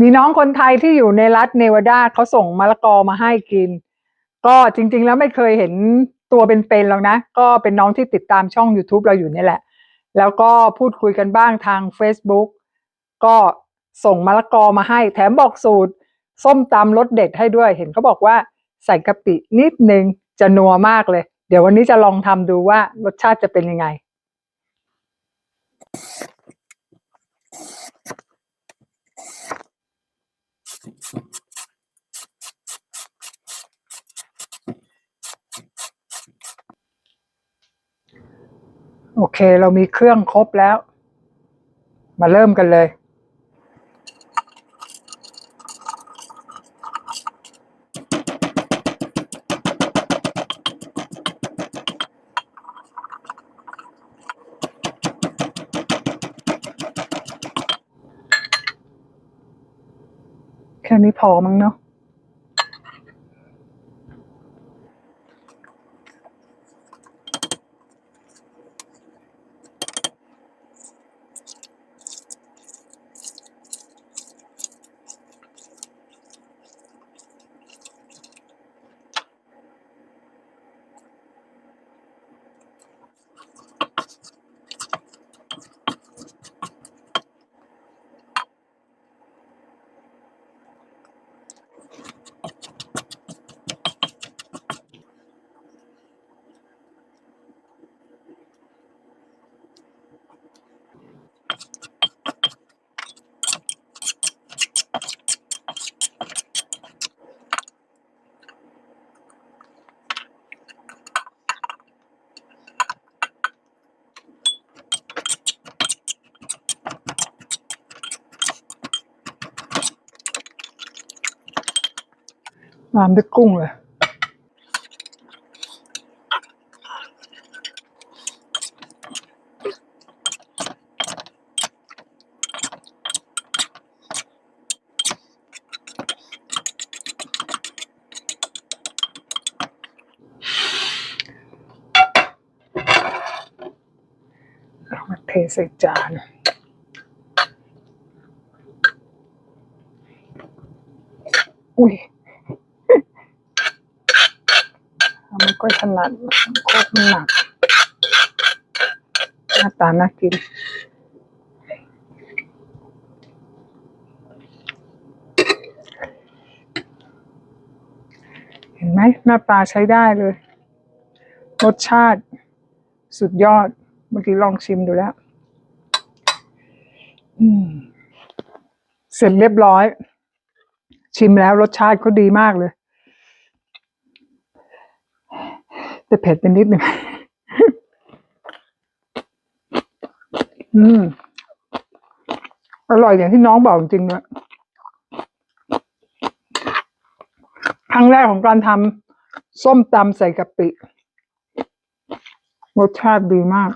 มีน้องคนไทยที่อยู่ในรัฐเนวาดาเขาส่งมะละกอมาให้กิน ก็จริง ๆ แล้วไม่เคยเห็นตัวเป็นๆหรอกนะ ก็เป็นน้องที่ติดตามช่อง YouTube เราอยู่นี่แหละ แล้วก็พูดคุยกันบ้างทาง Facebook ก็ส่งมะละกอมาให้ แถมบอกสูตร ส้มตำรสเด็ดให้ด้วย เห็นเขาบอกว่าใส่กะปินิดนึงจะนัวมากเลย เดี๋ยววันนี้จะลองทำดูว่ารสชาติจะเป็นยังไง โอเค เรามีเครื่องครบแล้ว มาเริ่มกันเลย แค่นี้พอมั้งเนาะ ตามด้วยกุ้งเลยเอามาเทใส่จานอุ้ย ทำไม่ค่อยถนัดโคตรมันหนักหน้าตาน่ากินเห็นไหมหน้าตาใช้ได้เลย รสชาติสุดยอด เมื่อกี้ลองชิมดูแล้วเสร็จเรียบร้อย ชิมแล้วรสชาติเขาดีมากเลย แต่เผ็ดไปนิดหนึ่งอืม อร่อยอย่างที่น้องบอกจริงๆด้วยครั้งแรกของการทำส้มตำใส่กะปิรสชาติดีมาก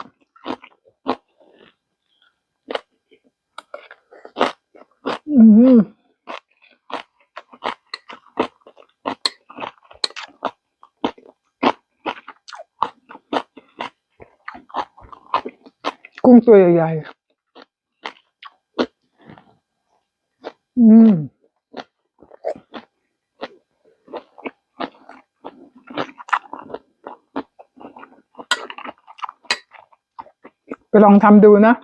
อืม กุ้งตัวใหญ่ๆ อืม ไปลองทำดูนะ